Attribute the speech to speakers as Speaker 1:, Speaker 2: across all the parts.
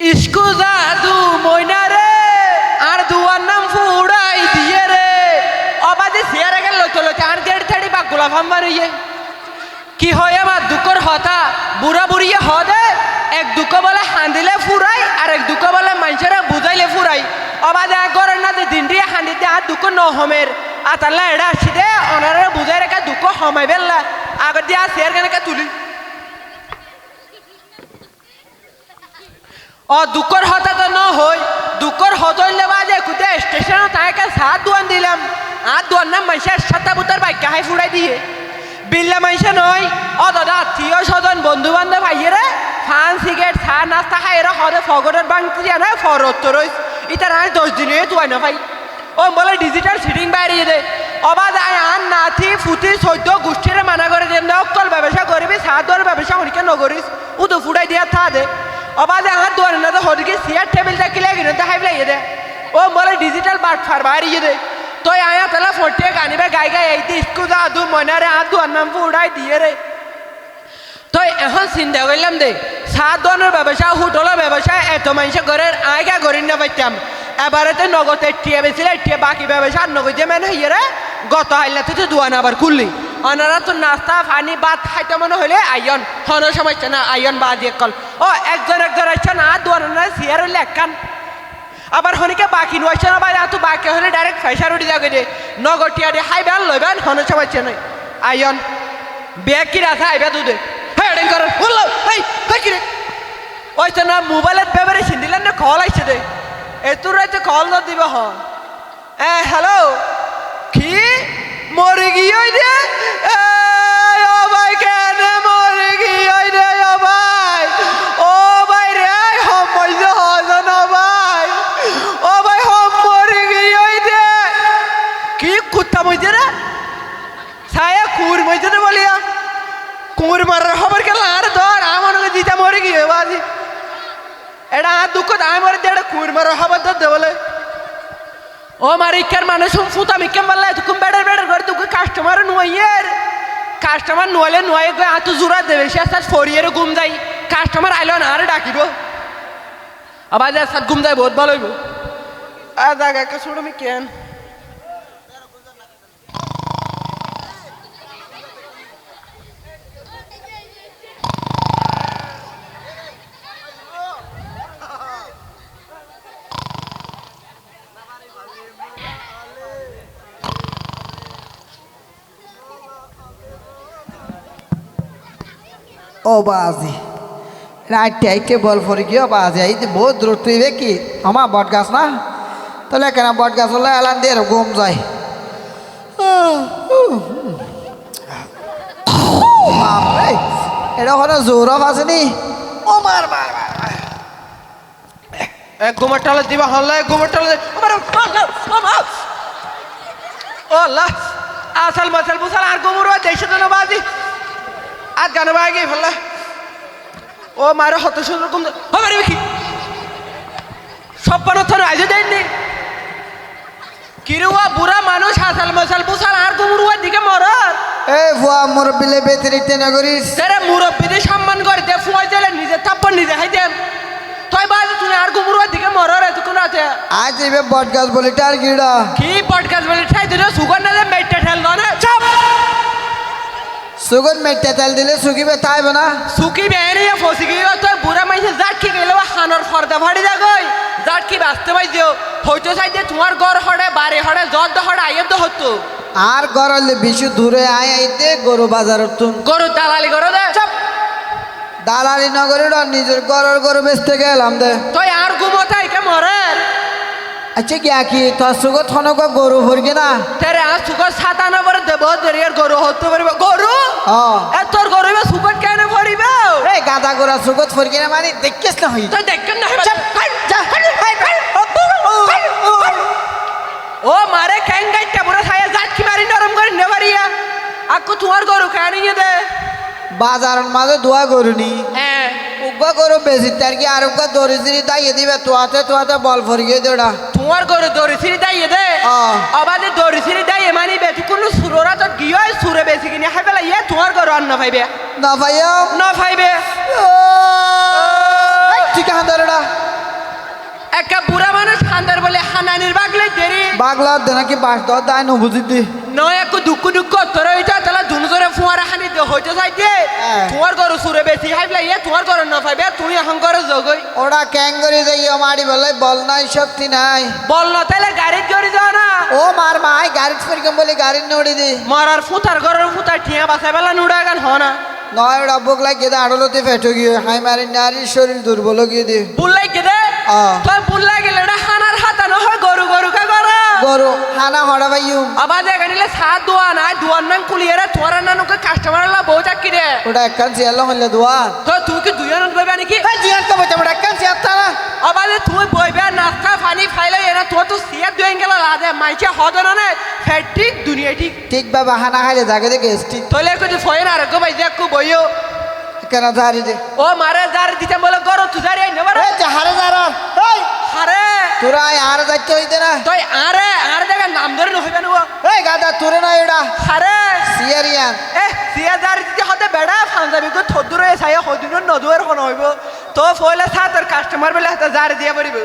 Speaker 1: ইস্কুজা দু মইনা রে, আর দুয়ার নাম ফুড়াই দিয়ে রে। অবাদে সিয়ারে গেল লইতে আর দেড় থাড়ি বা গোলাপ হাম্বার ইয়ে কি হয় আমার দুঃখর হতা, বুড়া বুড়িয়ে হদে, এক দুঃখ বলে হান্দিলে ফুরাই, আর এক দুঃখ বলে মানুষের বুঝাইলে ফুরাই। অবাদে ঘরের না দিনটি হান্দিতে আর দুঃখ নহমের আর তাহলে এটা আসছি দে ওনারা বুঝাই রেখে দুঃখ হমাই বেললা আগর দিয়ে আর শেয়ার কেন তুলি। অ দুঃখর হতা তো ন হই দুঃখর হতইলে বাজে কুতে স্টেশন তাকে সাত দুয়ান দিলাম। আর দুয়ার নাম মানুষের সাতটা বুতার বাইক হাই ফুড়াই দিয়ে। বিল্লা মাইসা নয় ও দাদা আত্মীয় স্বজন, বন্ধু বান্ধব আইয়েরে ফান সিগারেট চা নাস্তা খাই এরা হদে ফগরের বাংতি জানা ফরত রইস ইটা নাই দশ দিনে তুই না ভাই ও বলে ডিজিটাল সিটিং বাইরে দে। অবাদ আন নাথি, ফুটি চৈদ্য গোষ্ঠীরে মানা করে দেন না অকল ব্যবসা করবি সাত দর ব্যবসা হরিকে নগরিস ও তো ফুটাই দিয়া থা দে। না তো হরিকে সিয়ার টেবিল থাকিলে কিনে তো হাইবলাই দে ও বলে ডিজিটাল বাট ফার বাইরে দে তই আয়া তাহলে ফটিয়ে গানিবে গাই গাই এই দিসকু যা দু মনারে আদু নাম উড়াই দিয়ে রে তই এখন চিন্তা করলাম দে চাহ দোয়ানোর ব্যবসা হোটেলের ব্যবসা এত মানুষ ঘরের আয়গা করি না পাইতাম এবারেতে নগদ এটিয়ে বেছিলে এটিয়ে বাকি ব্যবসা নগদে মানে হইয়ে রে গত হাইলাতে তো দোয়ান আবার খুললি অনারা তো নাস্তা, পানি, ভাত খাইতে মনে হইলে আইন হন সমস্যা না আইন বা দিয়ে কল ও একজন একজন আসছে না দোয়ান সিয়ার হইলে একখান আবার হনিকে বাকি নয়ছে না বাইরে তো বাকি হলে ডাইরেক্ট ফেসার উঠে যাবে দে। নগটিয়া দে হাই বেল লইবেন হন সমস্যা নয় আইন ব্যাগ কি রাখা আইবা দুধে। হ্যাঁ করেন বলল এই হ্যাঁ কি ওই তো না মোবাইলের ব্যাপারে সিন্দিলেন না কল আইছে দে। এতুর রাইতে কল না দিব হ। এ হ্যালো কি? মরে গিয়ে ওই রে এই, ও ভাই কেন মরে গিয়ে ওই রে ও ভাই ও ভাই রে হম মইজে হজন ও ভাই ও ভাই হম মরে গিয়ে ওই রে কি কুত্তা মইজে রে ছায়া কুর মইজে রে বলিয়া কুর মারার খবর কেন আর ধর আমার দিতা মরে গিয়ে বাজি এটা আর দুঃখ আমি মরে দিয়ে কুর মারার খবর ধর দে বলে ও মারিকার মানুষ ফুতা মিকেম বললে তুকুম বেড়ার বেড়ার করে তুকে কাস্টমার নুয়াইয়ের। কাস্টমার নুয়ালে নুয়াই গো হাতু জোড়া দেবে, সে আস্তে ফরিয়ের গুম যাই কাস্টমার আইলো না, আর ডাকিব। আবার সাত গুম যাই বহুত ভালো হইব। আর জায়গা শুনো আমি কেন
Speaker 2: ও বাজি রাইট আইকে বল ফরি গিয়ে বাজি আই বহুত দূর তুই কি? আমার বট গাছ না? তাহলে কেন বট গাছ হলে এলান দিয়ে ঘুম যায়? এটা ওখানে জোরফ আছে নি? ও মার মার।
Speaker 1: এক দিবা হল্লা এক গোমর মাসাল বুসাল আর গোমর দেশে বাজি। আর গানে বাগে ফেললা ও মারে হত সুন্দর কম আমার কি সব পানো থানো আজ দেননি। কিরুয়া বুড়া মানুষ হাসাল মাসাল বুসাল আর গোমর দিকে মরার
Speaker 2: এ ফুয়া মুরব্বিলে বেতরিতে না করিস।
Speaker 1: তারা মুরব্বীদের সম্মান করে দে ফুয়াই দিলে নিজে থাপ্পর নিজে হাই দেন তুই বাজে তুমি আর গোমর দিকে মরার এতক্ষণ আছে
Speaker 2: আজ এবার বট গাছ বলে টার গিড়া।
Speaker 1: কি পডকাস্ট বলে ঠাই দিলে সুগন্ধ চাপ
Speaker 2: সুগন মেটটা তেল দিলে সুগিবে তাই না
Speaker 1: সুকি বেহনে ফসি গিয়ে তো বুড়া মাইসে জাটকি গেলে হানর ফর্দা ফাড়ি দা গই জাটকি বাঁচতে দিও হইতো চাই যে তোমার ঘর হড়ে বাড়ি হড়ে তো হড়ে আইয়ের তো হতো
Speaker 2: আর গরলে বিশু দূরে আয় আইতে গরু বাজার তুম
Speaker 1: গরু দালালি করো দে। চাপ!
Speaker 2: দালালি নগরে নিজের গরর গরু বেচতে গেলাম দে।
Speaker 1: তুই আর ঘুমোতাই কে মরের
Speaker 2: আচ্ছা কি কি তোর সুগো থনক গরু ভরগে না?
Speaker 1: তেরে আর সুগর সাতা নম্বরে দেব দেরিয়ার গরু হতে পারবে গরু?
Speaker 2: ও
Speaker 1: এ তোর গরু এবার সুগর কেন ভরিবে?
Speaker 2: এই গাদা গোরা সুগত ফরগে না মানে দেখিস না হই।
Speaker 1: তুই দেখেন না চাপ
Speaker 2: যা
Speaker 1: ও মারে খ্যাঙ্গাইটা পুরো ছায়া জাটকি মারি নরম করে নেবারিয়া। আকু তোমার গরু কেন দে?
Speaker 2: বাজার মাঝে দোয়া গরু নি।
Speaker 1: হ্যাঁ।
Speaker 2: গরু বেশি তার কি আর দরিদ্রি দাইয়ে দিবে? তোয়াতে তোয়াতে বল ফরগে দেড়া
Speaker 1: তোমার গরু দড়ি ছিঁড়ি দাইয়ে দে। আবার দড়ি ছিঁড়ি দাইয়ে মানি বে তুই কোনো সুররা তো গিয়ে সুরে বেশি কিনে। হাই ইয়ে তোমার গরু আর না পাইবে
Speaker 2: না ভাইয়া।
Speaker 1: না পাইবে
Speaker 2: ঠিক আছে
Speaker 1: একটা বুড়া মানুষ খান্দার বলে হানানির বাগলে দেরি।
Speaker 2: বাগলার দে নাকি বাস দর দায় ন বুঝি দি
Speaker 1: নয় এক দুঃখ দুঃখ তোর ওইটা তাহলে ধুনু ধরে ফুয়ারা হানি দে হইতে চাইতে
Speaker 2: হ্যাঁ।
Speaker 1: তোমার ঘর সুরে বেশি হাইবলা ইয়ে তোমার ঘর না পাইবে তুই এখন করে জগই।
Speaker 2: ওরা ক্যাঙ্গরি যাইও মারি বলে বল নাই শক্তি নাই।
Speaker 1: বল না তাহলে গাড়ির জড়ি যাও না।
Speaker 2: ও মার মাই গাড়ি ফেরকম বলে গাড়ি নড়ি দি।
Speaker 1: মরার ফুতার ঘরের ফুতার ঠিয়া বাসায় বেলা নুড়া গান হ না।
Speaker 2: নয় ওরা বুক লাগিয়ে দে আড়লতে ফেটো গিয়ে হাই মারি নারীর শরীর দুর্বল গিয়ে দি।
Speaker 1: বুল্লাই গেদে তুই বুল্লাই গেলে এটা হানার হাতা না হয় গরু গরু। কা করা
Speaker 2: গরু হানা হড়া ভাইয়ু।
Speaker 1: আবার দেখা নিলে সাত দোয়া না দোয়ার নাম কুলিয়ে রে তোর নানুকে কাস্টমার লা বউ চাকি রে
Speaker 2: ওটা একখান চেয়ারলাম হইলে দোয়ান
Speaker 1: তো তুই কি দুই আনন্দ পাবে নাকি?
Speaker 2: জিয়ান তো বলছে ওটা একখান চেয়ার না
Speaker 1: আবার তুই বইবে নাস্তা পানি খাইলে এরা তোর তো সিয়ার দুই গেল লাদে মাইছে হদন না। ফেট ঠিক দুনিয়া ঠিক।
Speaker 2: ঠিক বাবা হানা খাইলে জাগে দেখে ঠিক।
Speaker 1: তোলে একটু ফয়েন আর গো ভাই দেখো বইও
Speaker 2: কেন ধারি দে।
Speaker 1: ও মারে যার দিতে বলে গরো তুই যারে নেবার
Speaker 2: এই হারে যারা এই।
Speaker 1: আরে
Speaker 2: তোরা এই আর যাইতে হইতে না।
Speaker 1: তুই আরে আর জায়গা নাম ধরে নহইবে না
Speaker 2: এই গাদা তোরে না এটা
Speaker 1: আরে
Speaker 2: সিয়ারিয়ান
Speaker 1: এ সিয়া যার দিতে হতে বেড়া ফান্দাবি কো থদুরে সাই হদিন নদুয়ের কোন হইব। তো ফয়লা সা তোর কাস্টমার বলে হাতে যার দিয়ে পড়িব।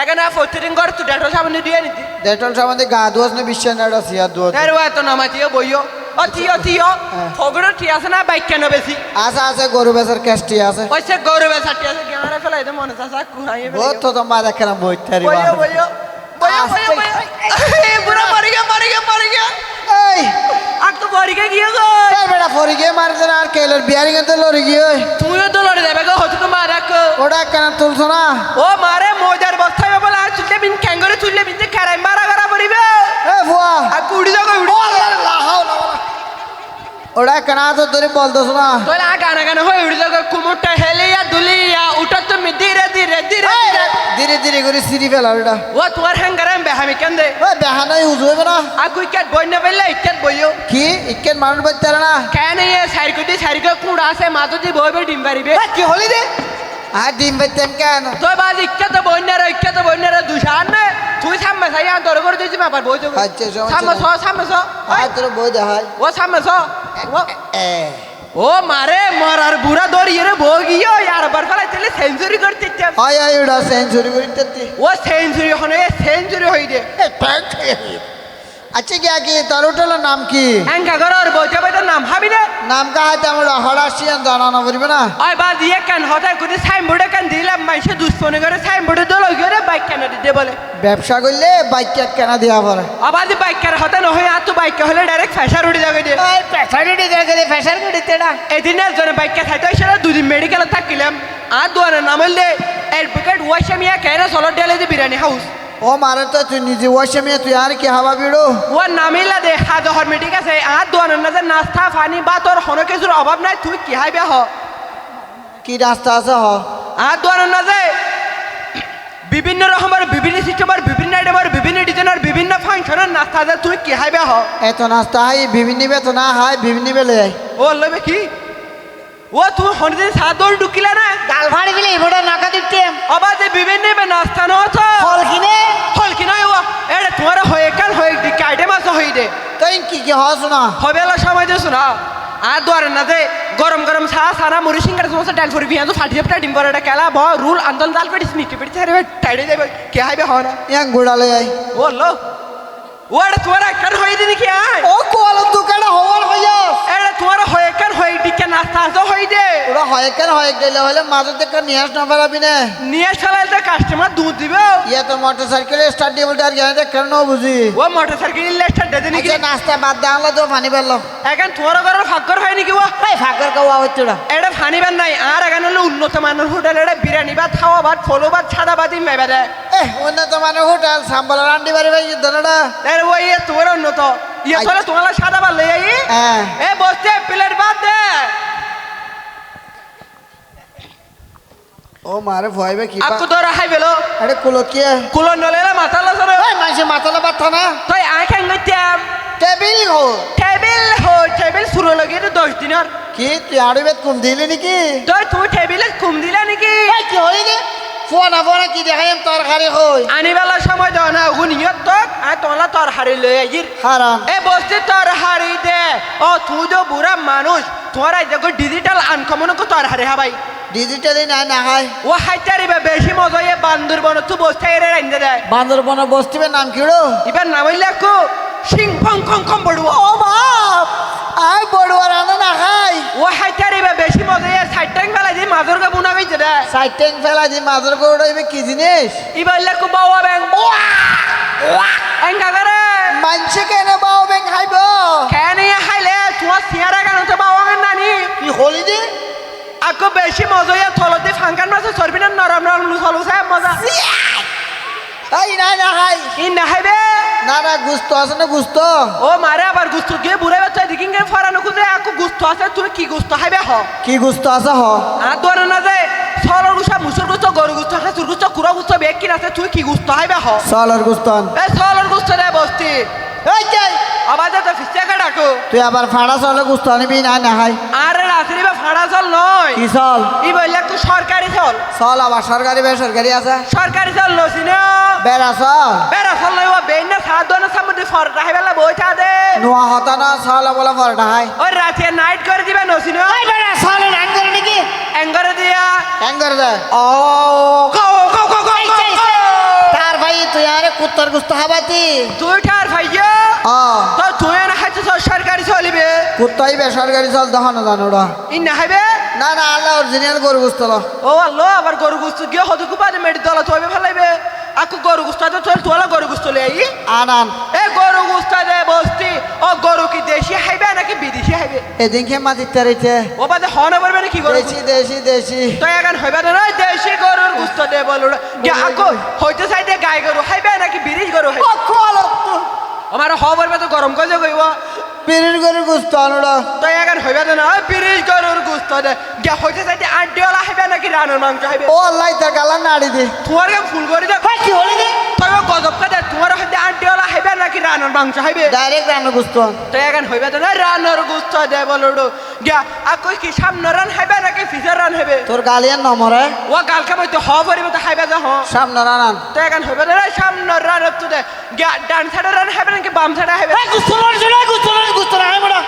Speaker 1: এখানে ফতিরিং কর তুই ডেটো সামনে দিয়ে নিতি
Speaker 2: ডেটল সম্বন্ধে গা দোয়াস না বিশ্বাস না এটা সিয়ার দোয়াস
Speaker 1: এর ওয়া তো নামাতিও বইও। ফগড় ঠিক আছে না বাইক কেন বেশি
Speaker 2: আছে আছে গরু বেচার ক্যাস্টি আছে।
Speaker 1: ওইসে গৌরবে সাটি আছে গেমারে ফেলাই দে মনে চাচা কুহাইয়ে
Speaker 2: বহুত তো তোমার দেখে না বইতারি
Speaker 1: বইও বইও বইও বইও
Speaker 2: আস্তে।
Speaker 1: বইও বুড়া মরে গিয়া মরে গিয়া মরে গিয়া
Speaker 2: এই।
Speaker 1: আক তো মরে গিয়া গিয়া গো
Speaker 2: এই বেটা ফরি গিয়ে মারছে না আর কেলের বিয়ারিং এতে লড়ি গিয়ে ওই।
Speaker 1: তো লড়ে যাবে গো হতে তো মারাক
Speaker 2: ওটা কেন তুলছো না।
Speaker 1: ও মারে মজার বস্তায় বলে আর চুললে বিন ক্যাঙ্গরে চুললে বিন যে খেরাই মারা করা পড়িবে
Speaker 2: এ বুয়া
Speaker 1: আর কুড়ি যাব উড়ি
Speaker 2: ওটা কেন তো ধরে বলতোস না।
Speaker 1: তোলা গানা গানা হয়ে উড়ি যাব কুমুরটা হেলিয়া দুলিয়া উঠা তুমি ধীরে ধীরে ধীরে ধীরে।
Speaker 2: ধীরে করে সিঁড়ি ফেলা ওটা
Speaker 1: ও তোমার হ্যাঙ্গারে বেহামি কেন দে
Speaker 2: ওই বেহানাই উজ হইবে না।
Speaker 1: আর কুই ক্যাট বই না পেলে ইক্যাট বইও।
Speaker 2: কি? ইকেন মানুষ বাচ্চা না।
Speaker 1: কেন এ সাইরকুটি সাইরকে কুড়া আছে মাতো দি বইবে ডিম পারিবে
Speaker 2: কি হলি রে? আর ডিম বাচ্চান কেন?
Speaker 1: তো বাদ ইক্যাত বইনারে ইক্যাত বইনারে দুশান নে। তুই সামনে সাই আন তোর করে দিছি মাপার বই যাব
Speaker 2: আচ্ছা,
Speaker 1: সামনে। ছ সামনে
Speaker 2: আর তোর বই দেখাই।
Speaker 1: ও সামনে ছ ও
Speaker 2: এ
Speaker 1: মারে মরার বুড়া দৌড়িয়ে রে ভোগিও আর বার ফেলাই দিলে সেঞ্চুরি করতে
Speaker 2: হয় ওটা সেঞ্চুরি করিতে
Speaker 1: ও সেঞ্চুরি হনে সেঞ্চুরি হই দে।
Speaker 2: আচ্ছা কি কি তোর হোটেলের নাম কি?
Speaker 1: এঙ্কা ঘর বইতে বইতে নাম হাবি রে
Speaker 2: নাম কাহাতে আমরা হরাশিয়ান জানানো পারবে না
Speaker 1: ওই বা দিয়ে কেন? হঠাৎ করে সাইনবোর্ডে কেন দিলাম? মানুষে দুষ্পনে করে সাইনবোর্ডে দল দিতে বলে
Speaker 2: ব্যবসা করলে বাইক কেন দেওয়া পড়ে
Speaker 1: আবার যে বাইক কেন হতে নয় আর তো বাইক হলে ডাইরেক্ট ফ্যাশার উঠে যাবে দিয়ে।
Speaker 2: ফ্যাসালিটি দেখে ফ্যাশন করিতে না।
Speaker 1: এদিন একজনে বাইক কে থাকতে সেটা দুদিন মেডিকেলে থাকিলাম। আর দোয়ানে নাম হইলে অ্যাডভোকেট ওয়াশামিয়া কেন সলর ডেলে যে বিরিয়ানি হাউস
Speaker 2: ও মারে তো তুই নিজে ওয়াশে মেয়ে তুই আর কি হাবা বিড়ো?
Speaker 1: ও নামিলা দে হাজ হরমে ঠিক আছে? আর দোয়ানের না যে নাস্তা পানি বা তোর হনো কিছুর অভাব নাই তুই কি হাইবে হ?
Speaker 2: কি রাস্তা আছে হ?
Speaker 1: আর দোয়ানের না যে বিভিন্ন রকমের বিভিন্ন সিস্টেমের বিভিন্ন আইটেমের বিভিন্ন ডিজাইনের বিভিন্ন ফাংশনের নাস্তা আছে তুই কি হাইবে হ
Speaker 2: এত নাস্তা হাই বিভিন্ন বেত না হাই বিভিন্ন বেলে যাই
Speaker 1: ও লবে কি? ও তুই হনদিন সাদর ঢুকিলা না?
Speaker 2: গাল ফাড়ি বিলে এবারে নাকা দিতে
Speaker 1: আবার যে বিভিন্ন বে নাস্তা ন তো
Speaker 2: ফল কিনে?
Speaker 1: হল কি নয় ও। এড়ে তোমার হয়ে কান হয়ে দিকে আইটেম আছে হয়ে দে
Speaker 2: তুই কি কি হস না
Speaker 1: হবেলা সময় যে শোনা। গরম গরম সারা মুড়ি সিঙ্গার সমস্ত ডাল ফুরি বিয়ান তো ফাটি যাবে ডিম করে কেলা ব রুল আন্দোলন দাল পেটি স্মিটি পেটি ছাড়বে টাইডে যাবে কে হাইবে হয় না।
Speaker 2: ইয়াং গুড়ালে যাই
Speaker 1: ও লো ও এটা তোমার কান হয়ে দিনি কি আয়?
Speaker 2: ও কোয়াল কেন হওয়ার হইয়া
Speaker 1: এটা তোরা হয়ে কান হয়ে টিকেন হয়
Speaker 2: কেন হয় গেলে হলে মাঝে থেকে নিয়ে আস না পারাবি না।
Speaker 1: নিয়ে চালাইলে তো কাস্টমার দুধ দিবে
Speaker 2: ইয়ে তো মোটর সাইকেলে স্টার্ট দিয়ে বলতে আর গেলে কেন বুঝি।
Speaker 1: ও মোটর সাইকেল লেস্টার দে দিনি কি
Speaker 2: আচ্ছা নাস্তা বাদ দে আনলা তো পানি পেল
Speaker 1: এখন তোমার ঘরের ফাঁকর হয় নাকি ও?
Speaker 2: কাওয়া হচ্ছে ওটা
Speaker 1: এটা ফানিবার নাই আর এখানে হলো উন্নত মানের হোটেল এটা বিরিয়ানি ভাত খাওয়া ভাত ফলো ভাত সাদা ভাত ইমাইবা দেয়
Speaker 2: এ উন্নত মানে হোটেল সাম্বল রান্ডি বাড়ি ভাই দানাটা
Speaker 1: এর ওই উন্নত। ইয়ে তোরা তোমার সাদা ভাত লই আই?
Speaker 2: হ্যাঁ।
Speaker 1: এ বসতে প্লেট ভাত দে।
Speaker 2: ও মারে ভয় বে কি
Speaker 1: আকু তোরা হাই বেলো
Speaker 2: আরে কুলত কি
Speaker 1: কুলো নলে মাথা লসরে
Speaker 2: ওই মাসে মাথালা বাথা না।
Speaker 1: তুই আই খাই গইতাম
Speaker 2: টেবিল হো
Speaker 1: টেবিল হো টেবিল শুরু লগে তো দশ দিনের
Speaker 2: কি তুই আড়ি বেত কম দিলি নাকি?
Speaker 1: তুই তুই টেবিলে ঘুম দিলা নাকি?
Speaker 2: এই কি হই রে ফোনা ফোনা কি দেখাইম তরকারি হই
Speaker 1: আনিবেলা সময় দাও না গুন ইয়ত তক আই তোলা তোর হারি লই আইর
Speaker 2: হারাম
Speaker 1: এ বসতে তোর হারি দে। ও তুই তো বুড়া মানুষ তোর দেখো ডিজিটাল আনকমন কো তোর হারি হা ভাই
Speaker 2: ডিজিটালি নাই না খাই
Speaker 1: ও হাইটারিবে বেশি মজা ইয়ে বান্দর বন তু বসতে এরে রাইন্দে দেয়
Speaker 2: বান্দরবন বস্তিবে নাম কিড়ো
Speaker 1: এবার নামাইলে একু সিং ফং খং খং পড়ব
Speaker 2: ও বাপ আই বড়ুয়া রান্না না খাই।
Speaker 1: ও হাইটারিবে বেশি মজা ইয়ে সাইড ট্যাং বেলা দিয়ে মাদুর কা বুনা দেয়
Speaker 2: সাইড ট্যাং ফেলা দি মাদুর গৌড় ইবে কি জিনিস?
Speaker 1: এবার লেকু বাবা ব্যাং এঙ্গা করে
Speaker 2: মানছে কেন বাও বেং খাইব
Speaker 1: কেনে হাইলে? তোমার সিয়ারা কেন তো বাবা কেন নানি?
Speaker 2: কি হলি দি
Speaker 1: আকো বেশি মজা ইয়ে থলতে ফাঙ্কান মাছে সরবি না নরম নরম থলু সাহেব মজা।
Speaker 2: এই নাই না খাই
Speaker 1: ই না হাইবে
Speaker 2: না না গুস্ত আছে না গুস্ত?
Speaker 1: ও মারে আবার গুস্তু গিয়ে বুড়ে বাচ্চা দিকিং কে ফরানো খুঁজে আকো গুস্তু আছে তুমি কি গুস্তু হাইবে হ।
Speaker 2: কি গুস্ত আছে হ?
Speaker 1: আর দোয়ানো না যে সরল গুছা মুসুর গুস্ত গরু গুস্ত হাঁসুর গুস্ত কুড়া গুস্ত বেগ কিনা আছে তুই কি গুস্ত হাইবে হ?
Speaker 2: চলর গুস্তন
Speaker 1: এ সরল গুস্ত রে বস্তি।
Speaker 2: এই
Speaker 1: তো ফিসে
Speaker 2: তুই আবার ফাড়া চলে গুস্ত আনিবি না না খাই
Speaker 1: আরে রাত্রি বা ফাড়া চল নয়।
Speaker 2: কি চল?
Speaker 1: ই বললে একটু সরকারি চল।
Speaker 2: চল আবার সরকারি বেসরকারি আছে।
Speaker 1: সরকারি চল লসি না
Speaker 2: বেড়া চল
Speaker 1: বেড়া ও ফরটা দে।
Speaker 2: নোয়া হতা না চল বলে ফরটা খাই
Speaker 1: ওই রাতে নাইট করে দিবে নসি না
Speaker 2: বেড়া চল নাকি
Speaker 1: দিয়া।
Speaker 2: করে দে।
Speaker 1: ও খাও খাও খাও খাও
Speaker 2: তার ভাই তুই আরে কুত্তর গুস্ত হাবাতি।
Speaker 1: তুই ঠার ভাইয়া
Speaker 2: ও
Speaker 1: তো তুই না হাইতে সরকারি চলিবে
Speaker 2: কুত্তাই বেসরকারি চল দহন জানো ওরা
Speaker 1: ই না হাইবে
Speaker 2: না না আল্লাহ অরিজিনাল গরু গুস্ত
Speaker 1: ও আল্লাহ আবার গরু গুস্তু গিয়ে হদু কুপাতে মেডি দলা থইবে ফেলাইবে আকু গরু গুস্তা তো চল তোলা গরু গুস্ত লে আই।
Speaker 2: আন আন।
Speaker 1: এ গরু গুস্তা দে বস্তি। ও গরু কি দেশি হাইবে নাকি বিদেশি হাইবে
Speaker 2: এদিন খে মাতি তারিতে
Speaker 1: ও বাদে হন পারবে নাকি গরু
Speaker 2: দেশি দেশি দেশি।
Speaker 1: তো এখন হইবে না দেশি গরুর গুস্ত দে বলো গিয়ে আকু হইতে চাইতে গাই গরু হাইবে নাকি বিরিশ গরু হাইবে আমার হ পেতো তো গরম কাজে কইব।
Speaker 2: পিরিশ গরুর গুস্ত আনোড়া
Speaker 1: তো এখন হইবে না পিরিশ গরুর গুস্ত দে। গে হইতে চাইতে ওলা হইবে নাকি রানুর মাংস হইবে?
Speaker 2: ও আল্লাহ তা গালা নাড়ি দে।
Speaker 1: তোমার কে ফুল করে দে।
Speaker 2: কি হলি দে?
Speaker 1: তবে গজব দে তোমার হইতে আন্টিওয়ালা হইবে নাকি রানুর মাংস হইবে?
Speaker 2: ডাইরেক্ট রানুর গুস্ত।
Speaker 1: তো এখন হইবে না রানুর গুস্ত দে বলুড়ু গিয়া আকু কি সামনে রান হাইবে নাকি ফিচার রান হাইবে?
Speaker 2: তোর গালিয়ান নমরে।
Speaker 1: ও গালকে বইতে হ পরিবে তো হাইবে যা হ
Speaker 2: সামনে রানান
Speaker 1: তো এখন হইবে না সামনে রান তো দে। গিয়া ডান সাইডে রান হাইবে নাকি বাম সাইডে হাইবে?
Speaker 2: গুস্ত লড় গুস্ত লড় গুস্ত লড়